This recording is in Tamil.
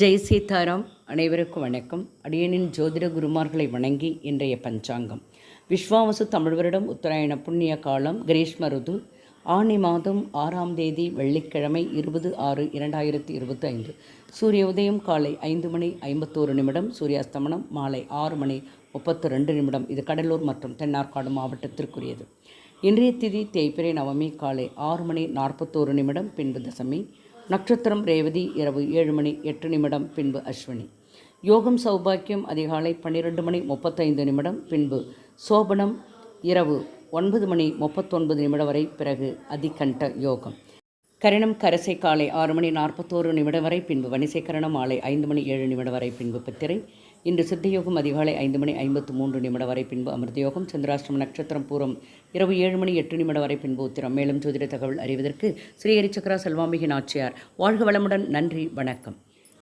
ஜெய் சீதாராம் அனைவருக்கும் வணக்கம். அடியனின் ஜோதிட குருமார்களை வணங்கி இன்றைய பஞ்சாங்கம். விஸ்வாவசு தமிழ் வருடம் உத்தராயண புண்ணிய காலம் கிரீஷ்ம ருது ஆணி மாதம் ஆறாம் தேதி வெள்ளிக்கிழமை இருபது ஆறு இரண்டாயிரத்தி இருபத்தி ஐந்து சூரிய உதயம் காலை ஐந்து மணி ஐம்பத்தோரு நிமிடம் சூரியாஸ்தமனம் மாலை ஆறு மணி முப்பத்து ரெண்டு நிமிடம். இது கடலூர் மற்றும் தென்னார்காடு மாவட்டத்திற்குரியது. இன்றைய திதி தேய்பிரை நவமி காலை ஆறு மணி நாற்பத்தோரு நிமிடம் பின்பு தசமி. நட்சத்திரம் ரேவதி இரவு ஏழு மணி எட்டு நிமிடம் பின்பு அஸ்வினி. யோகம் சௌபாக்கியம் அதிகாலை பன்னிரெண்டு மணி முப்பத்தைந்து நிமிடம் பின்பு சோபனம் இரவு ஒன்பது மணி முப்பத்தொன்பது நிமிடம் வரை பிறகு அதிகண்ட யோகம். கரணம் கரசை காலை ஆறு மணி நாற்பத்தோரு நிமிடம் வரை பின்பு வணிசைக்கரணம் மாலை ஐந்து மணி ஏழு நிமிடம் வரை பின்பு பத்திரை. இன்று சித்தயோகம் அதிகாலை ஐந்து மணி ஐம்பத்து மூன்று நிமிடம் வரை பின்பு அமிர்தயோகம். சந்திராஷ்டிரம நட்சத்திரம் பூரம் இரவு ஏழு மணி எட்டு நிமிடம் வரை பின்பு உத்திரம். மேலும் ஜோதிட தகவல் அறிவதற்கு ஸ்ரீ ஹரிச்சக்கரா செல்வாம்பிகை நாச்சியார் வாழ்க வளமுடன். நன்றி. வணக்கம்.